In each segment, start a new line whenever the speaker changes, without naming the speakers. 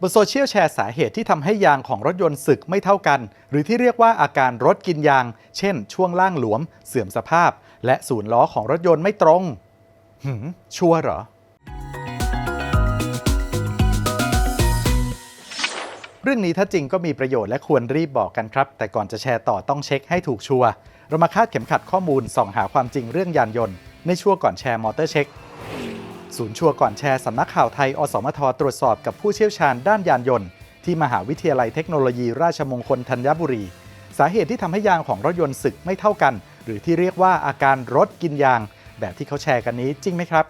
บนโซเชียลแชร์สาเหตุที่ทำให้ยางของรถยนต์สึกไม่เท่ากัน หรือที่เรียกว่าอาการรถกินยาง เช่น ช่วงล่างหลวม เสื่อมสภาพ และศูนย์ล้อของรถยนต์ไม่ตรงหืมชัวร์เหรอ เรื่องนี้ถ้าจริงก็มีประโยชน์และควรรีบบอกกันครับ แต่ก่อนจะแชร์ต่อต้องเช็คให้ถูกชัวร์เรามาคาดเข็มขัดข้อมูลส่องหาความจริงเรื่องยานยนต์ ในชัวก่อนแชร์มอเตอร์เช็ค ศูนย์ชัวร์ก่อนแชร์สำนักข่าวไทย อสมทตรวจสอบกับผู้เชี่ยวชาญด้านยานยนต์ ที่มหาวิทยาลัยเทคโนโลยีราชมงคลธัญบุรี สาเหตุที่ทำให้ยางของรถยนต์สึกไม่เท่ากัน หรือที่เรียกว่าอาการรถกินยาง แบบที่เขาแชร์กันนี้จริงไหมครับ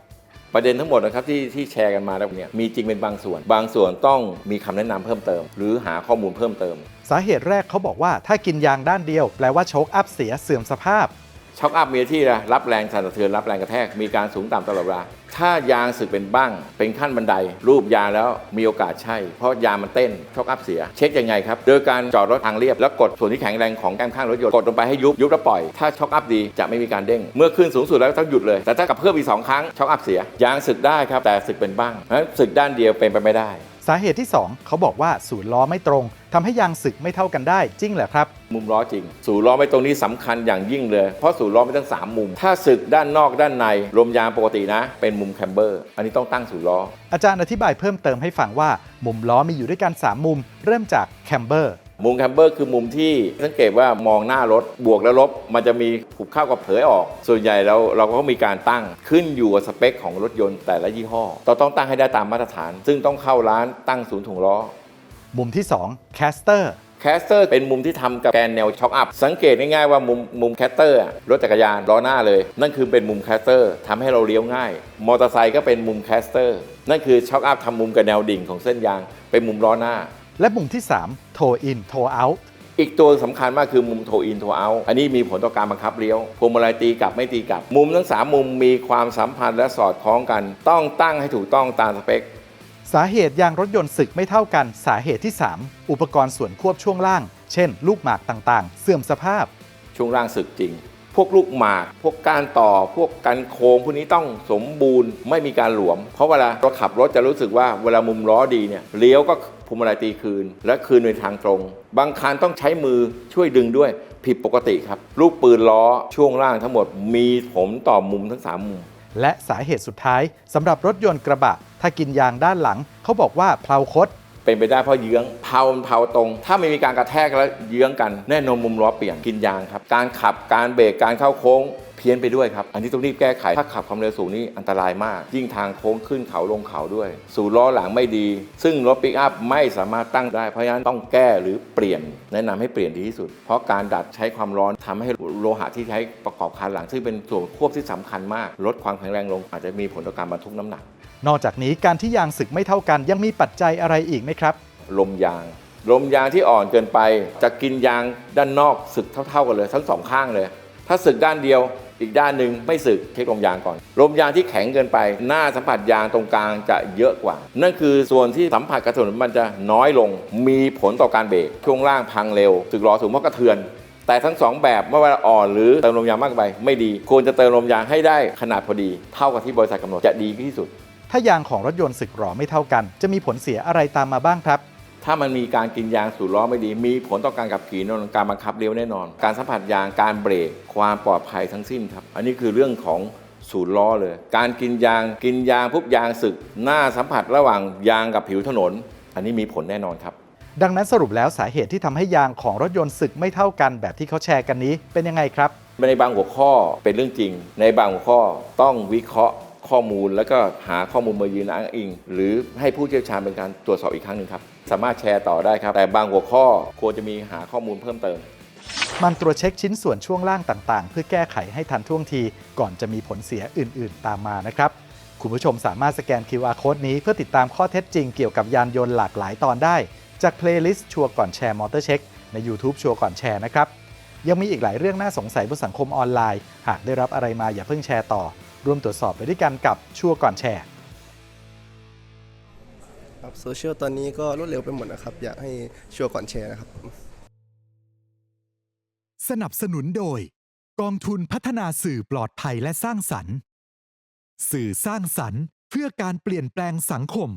ประเด็นทั้งหมดนะครับที่ที่แชร์กันมาแล้วเนี่ยมีจริงเป็นบางส่วน บางส่วนต้องมีคำแนะนำเพิ่มเติม หรือหาข้อมูลเพิ่มเติม
สาเหตุแรกเขาบอกว่าถ้ากินยางด้านเดียว แปลว่าโชคอัพเสียเสื่อมสภาพ
ช็อคอัพมีที่นะรับแรงสั่นสะเทือนรับแรงกระแทกมีการสูงต่ำตลอดเวลาถ้ายางสึกเป็นบ้าง เป็นขั้นบันได รูปยางแล้วมีโอกาสใช่ เพราะยางมันเต้นช็อคอัพเสีย เช็คยังไงครับ โดยการจอดรถทางเรียบ แล้วกดส่วนที่แข็งแรงของแก้มข้างรถยนต์กดลงไปให้ยุบยุบแล้วปล่อย ถ้าช็อคอัพดีจะไม่มีการเด้ง เมื่อขึ้นสูงสุดแล้วต้องหยุดเลย แต่ถ้ากับเพิ่มอีกสองครั้งช็อคอัพเสียยางสึกได้ครับแต่สึกเป็นบ้างเพราะฉะนั้นสึกด้านเดียวเป็นไปไม่ได้
สาเหตุที่ 2 เขาบอกว่าศูนย์ล้อไม่ตรงทำให้ยางสึกไม่เท่ากันได้จริงเหรอครับ
มุมล้อจริงสูล้อไม่ตรงนี้สำคัญอย่างยิ่งเลย เพราะสูล้อมีทั้ง 3 มุม ถ้าสึกด้านนอกด้านในลมยางปกตินะ เป็นมุมแคมเบอร์ อันนี้ต้องตั้งสูล้อ
อาจารย์อธิบายเพิ่มเติมให้ฟังว่า มุมล้อมีอยู่ด้วยกัน 3 มุม เริ่มจากแคมเบอร์
มุมแคมเบอร์คือมุมที่สังเกตว่ามองหน้ารถบวกและลบ มันจะมีผูกเข้ากับเผยออก ส่วนใหญ่เราเราก็มีการตั้งขึ้นอยู่กับสเปคของรถยนต์แต่ละยี่ห้อเราต้องตั้งให้ได้ตามมาตรฐาน ซึ่งต้องเข้าร้านตั้งศูนย์ถุงล้อ
มุมที่2แคสเตอร์
แคสเตอร์เป็นมุมที่ทำกับแกนแนวช็อคอัพ สังเกตง่ายๆว่ามุมมุมแคสเตอร์อะรถจักรยานล้อหน้าเลย นั่นคือเป็นมุมแคสเตอร์ทำให้เราเลี้ยวง่าย มอเตอร์ไซค์ก็เป็นมุมแคสเตอร์นั่นคือช็อคอัพทำมุมกับแนวดิ่งของเส้นยางเป็นมุมล้อหน้า
และมุมที่ 3 โทอินโทเอาท์
อีกตัวสำคัญมากคือมุมโทอินโทเอาอันนี้มีผลต่อการบังคับเลี้ยวพวงมาลัยตีกลับไม่ตีกลับ มุมทั้ง 3 มุมมีความสัมพันธ์และสอดคล้องกัน ต้องตั้งให้ถูกต้องตามสเปค
สาเหตุยางรถยนต์สึกไม่เท่ากันสาเหตุที่ 3 อุปกรณ์ส่วนควบช่วงล่าง เช่น ลูกหมากต่างๆ เสื่อมสภาพ
ช่วงล่างสึกจริง พวกลูกหมาก พวกการต่อ พวกกันโค้งพวกนี้ต้องสมบูรณ์ไม่มีการหลวม เพราะเวลาเราขับรถจะรู้สึกว่าเวลามุมล้อดีเนี่ยเลี้ยวก็พวงมาลัยตีคืน และคืนในทางตรง บางคันต้องใช้มือช่วยดึงด้วยผิดปกติครับ ลูกปืนล้อช่วงล่างทั้งหมดมีผลต่อมุมทั้งสามมุม
และสาเหตุสุดท้ายสำหรับรถยนต์กระบะ ถ้ากินยางด้านหลัง เขาบอกว่าเพลาคด
เป็นไปได้เพราะเยื้องเผาเผาตรง ถ้าไม่มีการกระแทกแล้วเยื้องกันแน่นอนมุมล้อเปลี่ยนกินยางครับ การขับการเบรกการเข้าโค้ง พี้ยนไปด้วยครับ อันนี้ต้องรีบแก้ไข ถ้าขับความเร็วสูงนี่อันตรายมาก ยิ่งทางโค้งขึ้นเขาลงเขาด้วย สู่ล้อหลังไม่ดี ซึ่งรถปิกอัพไม่สามารถตั้งได้ เพราะฉะนั้นต้องแก้หรือเปลี่ยน แนะนำให้เปลี่ยนดีที่สุด เพราะการดัดใช้ความร้อนทำให้โลหะที่ใช้ประกอบคานหลัง ซึ่งเป็นส่วนควบที่สำคัญมาก ลดความแข็งแรงลง อาจจะมีผลต่อการบรรทุกน้ำหนัก
นอกจากนี้การที่ยางสึกไม่เท่ากันยังมีปัจจัยอะไรอีกไหมครับ
ลมยางลมยางที่อ่อนเกินไป จะกินยางด้านนอกสึกเท่า ๆกันเลยทั้งสองข้างเลย ถ้าสึกด้านเดียว อีกด้านหนึ่งไม่สึกเช็คลมยางก่อน ลมยางที่แข็งเกินไป หน้าสัมผัสยางตรงกลางจะเยอะกว่า นั่นคือส่วนที่สัมผัสกระถนนมันจะน้อยลง มีผลต่อการเบรกช่วงล่างพังเร็วสึกล้อสูงเพราะกระเทือนแต่ทั้งสองแบบไม่ว่าอ่อนหรือเติมลมยางมากไป ไม่ดี ควรจะเติมลมยางให้ได้ขนาดพอดี เท่ากับที่บริษัทกำหนดจะดีที่สุด
ถ้ายางของรถยนต์สึกหรอไม่เท่ากัน จะมีผลเสียอะไรตามมาบ้างครับ
ถ้ามันมีการกินยางสูบล้อไม่ดี มีผลต่อการขับขี่แน่นอนการบังคับเลี้ยวแน่นอน การสัมผัสยางการเบรกความปลอดภัยทั้งสิ้นครับ อันนี้คือเรื่องของสูบล้อเลย การกินยางกินยางปุ๊บยางสึก หน้าสัมผัสระหว่างยางกับผิวถนน อันนี้มีผลแน่นอนครับ
ดังนั้นสรุปแล้วสาเหตุที่ทำให้ยางของรถยนต์สึกไม่เท่ากันแบบที่เขาแชร์กันนี้เป็นยังไงครับ
ในบางหัวข้อเป็นเรื่องจริง ในบางหัวข้อต้องวิเคราะห์ ข้อมูลแล้วก็หาข้อมูลมายืนอ้างอิง หรือให้ผู้เชี่ยวชาญเป็นการตรวจสอบอีกครั้งหนึ่งครับ สามารถแชร์ต่อได้ครับ แต่บางหัวข้อควรจะมีหาข้อมูลเพิ่มเติม
มันตรวจเช็คชิ้นส่วนช่วงล่างต่าง ๆ เพื่อแก้ไขให้ทันท่วงที ก่อนจะมีผลเสียอื่น ๆ ตามมานะครับ คุณผู้ชมสามารถสแกน QR Code นี้เพื่อติดตามข้อเท็จจริงเกี่ยวกับยานยนต์หลากหลายตอนได้ จากเพลย์ลิสต์ชัวร์ก่อนแชร์มอเตอร์เช็คใน YouTube ชัวร์ก่อนแชร์นะครับยังมีอีกหลายเรื่องน่าสงสัยบนสังคมออนไลน์ หากได้รับอะไรมาอย่าเพิ่งแชร์ต่อ ร่วมตรวจสอบไปด้วยกันกับชัวร์ก่อนแชร์
ครับโซเชียลตอนนี้ก็รวดเร็วไปหมดนะครับ อยากให้ชัวร์ก่อนแชร์นะครับ
สนับสนุนโดย กองทุนพัฒนาสื่อปลอดภัยและสร้างสรรค์ สื่อสร้างสรรค์เพื่อการเปลี่ยนแปลงสังคม